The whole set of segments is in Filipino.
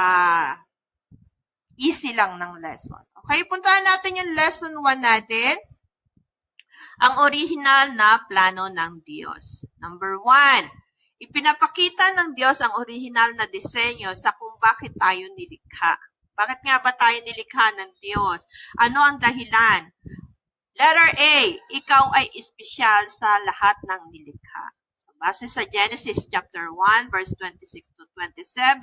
ah, easy lang ng lesson. Okay, puntahan natin yung lesson 1 natin. Ang original na plano ng Diyos. Number 1, ipinapakita ng Diyos ang original na disenyo sa kung bakit tayo nilikha. Bakit nga ba tayo nilikha ng Diyos? Ano ang dahilan? Letter A, ikaw ay espesyal sa lahat ng nilikha. Base sa Genesis chapter 1, verse 26 to 27,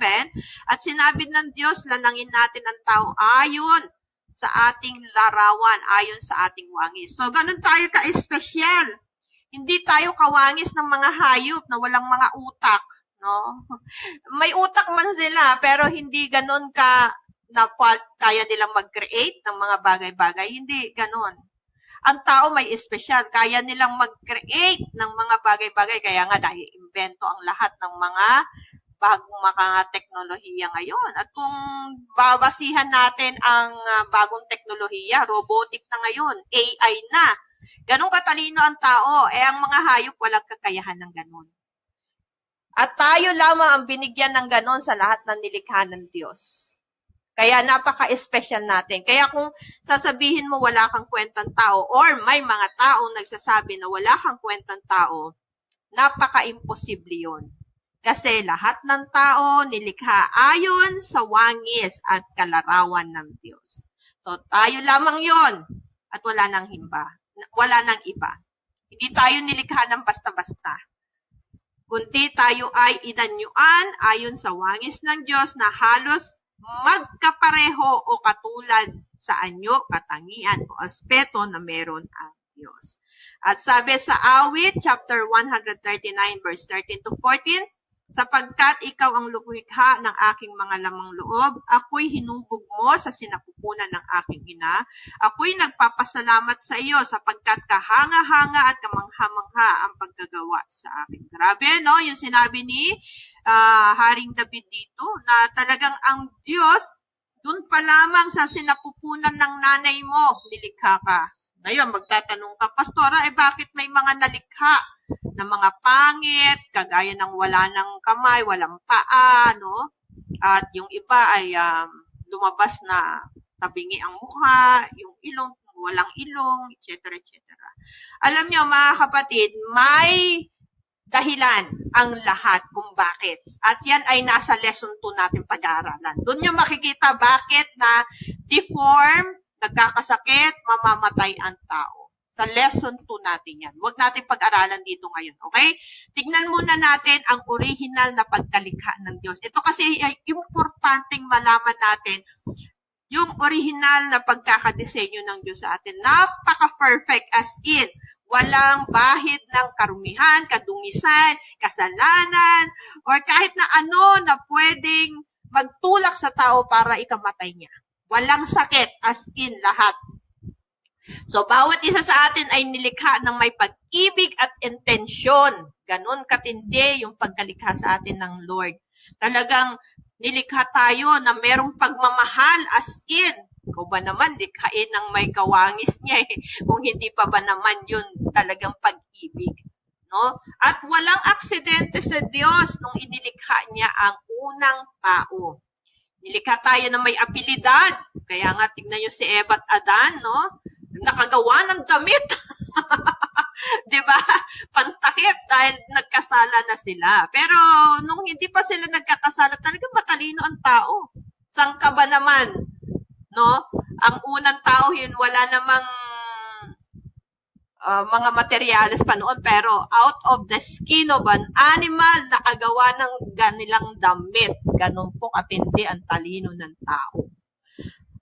at sinabi ng Diyos, lalangin natin ang tao ayon sa ating larawan, ayon sa ating wangis. So, ganun tayo ka-espesyal. Hindi tayo kawangis ng mga hayop na walang mga utak. No? May utak man sila, pero hindi ganun ka na kaya nilang mag-create ng mga bagay-bagay. Hindi ganun. Ang tao may espesyal, kaya nilang mag-create ng mga bagay-bagay. Kaya nga, dahil invento ang lahat ng mga bagong mga teknolohiya ngayon. At kung babasihan natin ang ah, bagong teknolohiya, robotic na ngayon, AI na. Ganong katalino ang tao, eh ang mga hayop walang kakayahan ng ganon. At tayo lamang ang binigyan ng ganon sa lahat ng nilikha ng Diyos. Kaya napaka-special natin. Kaya kung sasabihin mo wala kang kwentang tao or may mga taong nagsasabi na wala kang kwentang tao, napaka-imposible yun. Kasi lahat ng tao nilikha ayon sa wangis at kalarawan ng Diyos. So tayo lamang yon at wala nang himba. Wala nang iba. Hindi tayo nilikha ng basta-basta. Kundi tayo ay inanyuan ayon sa wangis ng Diyos na halos magkapareho o katulad sa anyo, katangian o aspeto na meron ang Diyos. At sabi sa awit, chapter 139, verse 13 to 14, sapagkat ikaw ang lumikha ng aking mga lamang loob, ako'y hinubog mo sa sinapupunan ng aking ina, ako'y nagpapasalamat sa iyo sapagkat kahanga-hanga at kamangha-mangha ang pagkagawa sa akin. Grabe, no? Yung sinabi ni ah, Haring David dito, na talagang ang Diyos, dun pa lamang sa sinapupunan ng nanay mo, nilikha ka. Ngayon, magtatanong ka, Pastora, eh bakit may mga nalikha na mga pangit, kagaya ng wala ng kamay, walang paa, no? At yung iba ay um, lumabas na tabingi ang mukha, yung ilong, walang ilong, etc. etc. Alam nyo, mga kapatid, may dahilan ang lahat kung bakit. At yan ay nasa lesson 2 natin pag-aaralan. Doon nyo makikita bakit na deform, nagkakasakit, mamamatay ang tao. Sa lesson 2 natin yan. Huwag natin pag-aralan dito ngayon, okay? Tignan muna natin ang original na pagkalikha ng Diyos. Ito kasi ay importanteng malaman natin yung original na pagkakadesenyo ng Diyos sa atin. Napaka-perfect as in. Walang bahid ng karumihan, kadungisan, kasalanan, or kahit na ano na pwedeng magtulak sa tao para ikamatay niya. Walang sakit, as in lahat. So, bawat isa sa atin ay nilikha ng may pag-ibig at intensyon. Ganon katindi yung pagkalikha sa atin ng Lord. Talagang nilikha tayo na merong pagmamahal as in. Ikaw ba naman, likhain ng may kawangis niya eh. Kung hindi pa ba naman yun talagang pag-ibig. No? At walang aksidente sa Diyos nung inilikha niya ang unang tao. Nilikha tayo na may abilidad. Kaya nga, tignan nyo si Eva at Adan, no? Nakagawa ng damit. Di ba? Pantakip dahil nagkasala na sila. Pero nung hindi pa sila nagkakasala, talagang matalino ang tao. Saan ba naman? No? Ang unang tao yun, wala namang uh, mga materyales pa noon, pero out of the skin of an animal, nakagawa ng ganilang damit. Ganun po katindi ang talino ng tao.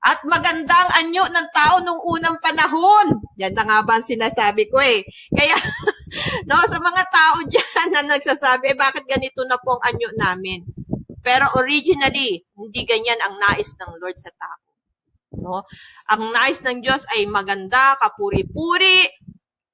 At magandang anyo ng tao nung unang panahon. Yan na nga ba ang sinasabi ko eh. Kaya, no, sa mga tao dyan na nagsasabi, eh, bakit ganito na po ang anyo namin? Pero originally, hindi ganyan ang nais ng Lord sa tao. No? Ang nais ng Diyos ay maganda, kapuri-puri,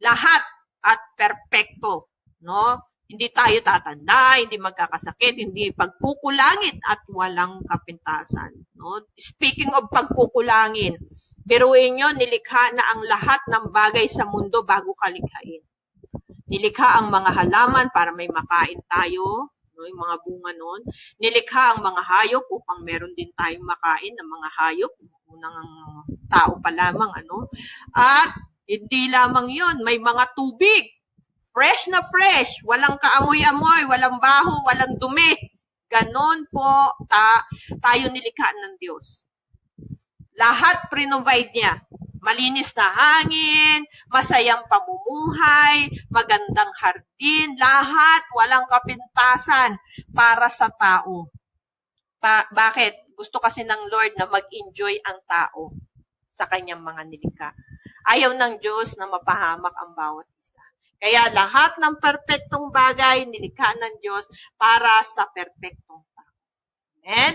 lahat at perpekto, no? Hindi tayo tatanda, hindi magkakasakit, hindi pagkukulangin at walang kapintasan, no? Speaking of pagkukulangin, biruin nyo, nilikha na ang lahat ng bagay sa mundo bago kalikhain. Nilikha ang mga halaman para may makain tayo, no? yung mga bunga noon. Nilikha ang mga hayop upang meron din tayong makain ng mga hayop. Unang tao pa lamang, ano. At hindi lamang yon may mga tubig. Fresh na fresh. Walang kaamoy-amoy, walang baho, walang dumi. Ganon po ta, tayo nilikha ng Diyos. Lahat pre-provide niya. Malinis na hangin, masayang pamumuhay, magandang hardin, lahat walang kapintasan para sa tao. Pa- bakit? Gusto kasi ng Lord na mag-enjoy ang tao sa kanyang mga nilikha. Ayaw ng Diyos na mapahamak ang bawat isa. Kaya lahat ng perpektong bagay nilikha ng Diyos para sa perpektong tao. Amen?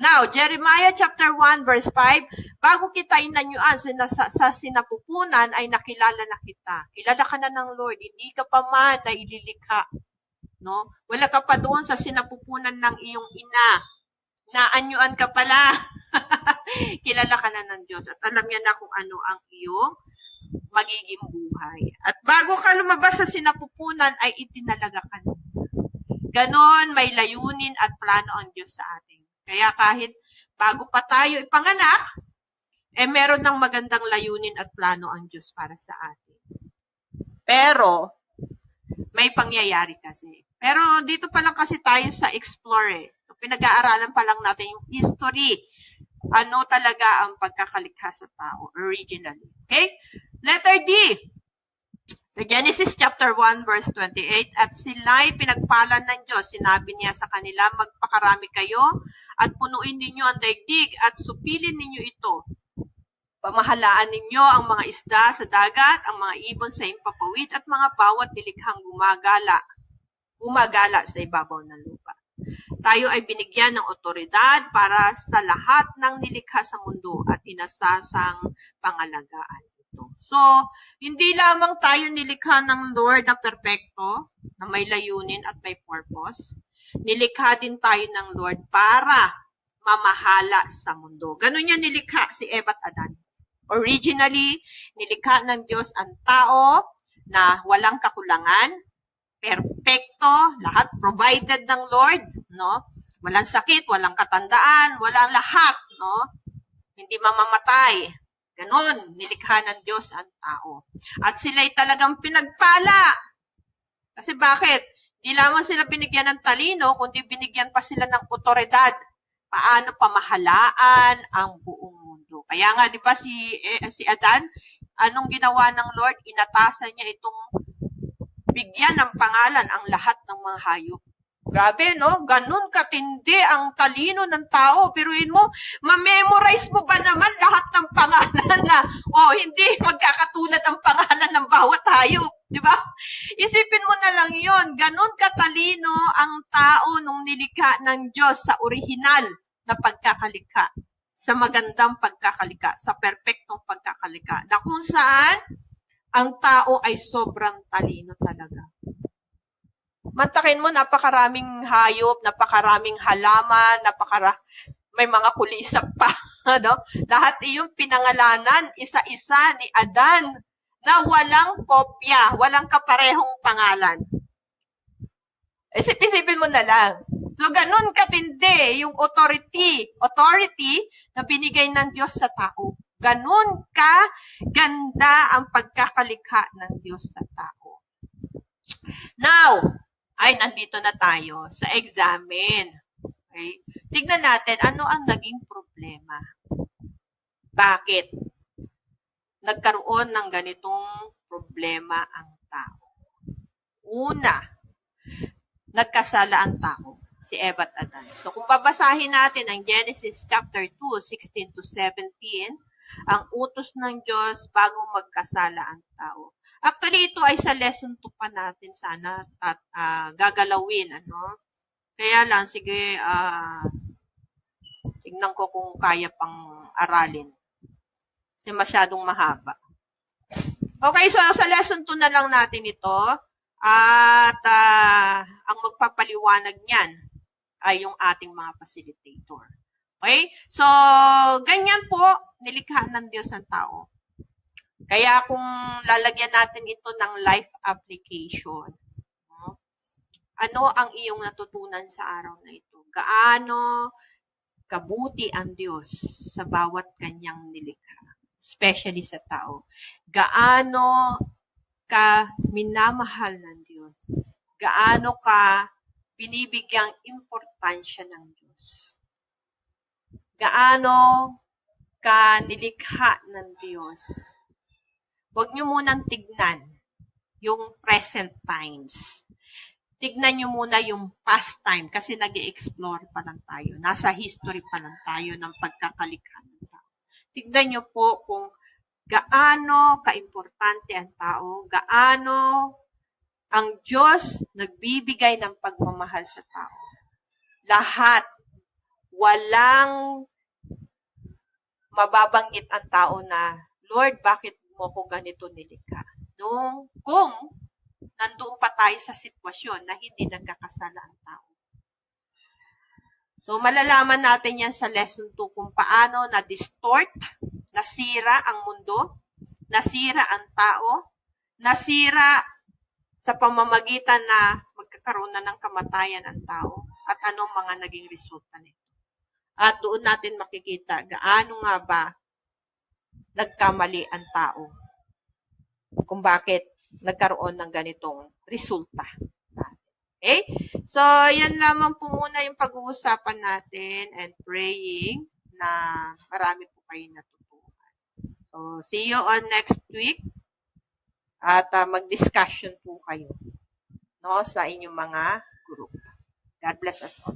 Now, Jeremiah chapter 1 verse 5, bago kita inanyuan sa, sa, sinapupunan ay nakilala na kita. Kilala ka na ng Lord, hindi ka pa man na ililikha. No? Wala ka pa doon sa sinapupunan ng iyong ina. Naanyuan ka pala. Kilala ka na ng Diyos at alam niya na kung ano ang iyong magiging buhay. At bago ka lumabas sa sinapupunan ay itinalaga ka na. Ganon, may layunin at plano ang Diyos sa atin. Kaya kahit bago pa tayo ipanganak, eh meron ng magandang layunin at plano ang Diyos para sa atin. Pero, may pangyayari kasi. Pero dito pa lang kasi tayo sa explore eh. Pinag-aaralan pa lang natin yung history. Ano talaga ang pagkakalikha sa tao originally. Okay? Letter D. Sa Genesis chapter 1 verse 28, at sila'y pinagpalan ng Diyos. Sinabi niya sa kanila, magpakarami kayo at punuin ninyo ang daigdig at supilin ninyo ito. Pamahalaan ninyo ang mga isda sa dagat, ang mga ibon sa impapawid at mga bawat nilikhang gumagala, gumagala sa ibabaw ng lupa. Tayo ay binigyan ng otoridad para sa lahat ng nilikha sa mundo at inasasang pangalagaan ito. So, hindi lamang tayo nilikha ng Lord na perpekto, na may layunin at may purpose. Nilikha din tayo ng Lord para mamahala sa mundo. Ganun niya nilikha si Eva at Adan. Originally, nilikha ng Diyos ang tao na walang kakulangan, perpekto, lahat provided ng Lord, no? Walang sakit, walang katandaan, walang lahat, no? Hindi mamamatay. Ganon, nilikha ng Diyos ang tao. At sila'y talagang pinagpala. Kasi bakit? Di lamang sila binigyan ng talino, kundi binigyan pa sila ng otoridad. Paano pamahalaan ang buong mundo. Kaya nga, di ba si, eh, si Adan, anong ginawa ng Lord? Inatasan niya itong bigyan ng pangalan ang lahat ng mga hayop. Grabe, no? Ganun katindi ang talino ng tao. Piruin mo, ma-memorize mo ba naman lahat ng pangalan na, oh, hindi magkakatulad ang pangalan ng bawat hayop. Di ba? Isipin mo na lang yon. Ganun katalino ang tao nung nilikha ng Diyos sa orihinal na pagkakalikha. Sa magandang pagkakalikha. Sa perpektong pagkakalikha. Na kung saan, ang tao ay sobrang talino talaga. Mantakin mo, napakaraming hayop, napakaraming halaman, napakara may mga kulisap pa. Ano? Lahat iyong pinangalanan, isa-isa ni Adan na walang kopya, walang kaparehong pangalan. Isip-isipin mo na lang. So, ganun katindi yung authority, authority na binigay ng Diyos sa tao. Ganun ka ganda ang pagkakalikha ng Diyos sa tao. Now, ay nandito na tayo sa examine. Okay? Tignan natin ano ang naging problema. Bakit nagkaroon ng ganitong problema ang tao? Una, nagkasala ang tao, si Eva at Adan. So kung babasahin natin ang Genesis chapter 2, 16 to 17, ang utos ng Diyos bago magkasala ang tao. Actually, ito ay sa lesson 2 pa natin sana at ah, gagalawin. Ano? Kaya lang, sige, ah, tignan ko kung kaya pang aralin. Kasi masyadong mahaba. Okay, so sa lesson 2 na lang natin ito. At ah, ang magpapaliwanag niyan ay yung ating mga facilitator. Okay? So, ganyan po, nilikha ng Diyos ang tao. Kaya kung lalagyan natin ito ng life application, no? Ano ang iyong natutunan sa araw na ito? Gaano kabuti ang Diyos sa bawat kanyang nilikha, especially sa tao. Gaano ka minamahal ng Diyos. Gaano ka binibigyang importansya ng Diyos. Gaano ka nilikha ng Diyos. Huwag niyo munang tignan yung present times. Tignan niyo muna yung past time kasi nag explore pa lang tayo. Nasa history pa lang tayo ng pagkakalikha ng tao. Tignan niyo po kung gaano kaimportante ang tao, gaano ang Diyos nagbibigay ng pagmamahal sa tao. Lahat, walang mababanggit ang tao na, Lord, bakit mo ko ganito nilikha? Nung, kung nandoon pa tayo sa sitwasyon na hindi nagkakasala ang tao. So, malalaman natin yan sa lesson 2 kung paano na-distort, nasira ang mundo, nasira ang tao, nasira sa pamamagitan na magkakaroon na ng kamatayan ang tao at anong mga naging resulta nito. At doon natin makikita gaano nga ba nagkamali ang tao kung bakit nagkaroon ng ganitong resulta sa atin. Okay? So, yan lamang po muna yung pag-uusapan natin and praying na marami po kayo natutunan. So, see you on next week at uh, mag-discussion po kayo no, sa inyong mga group. God bless us all.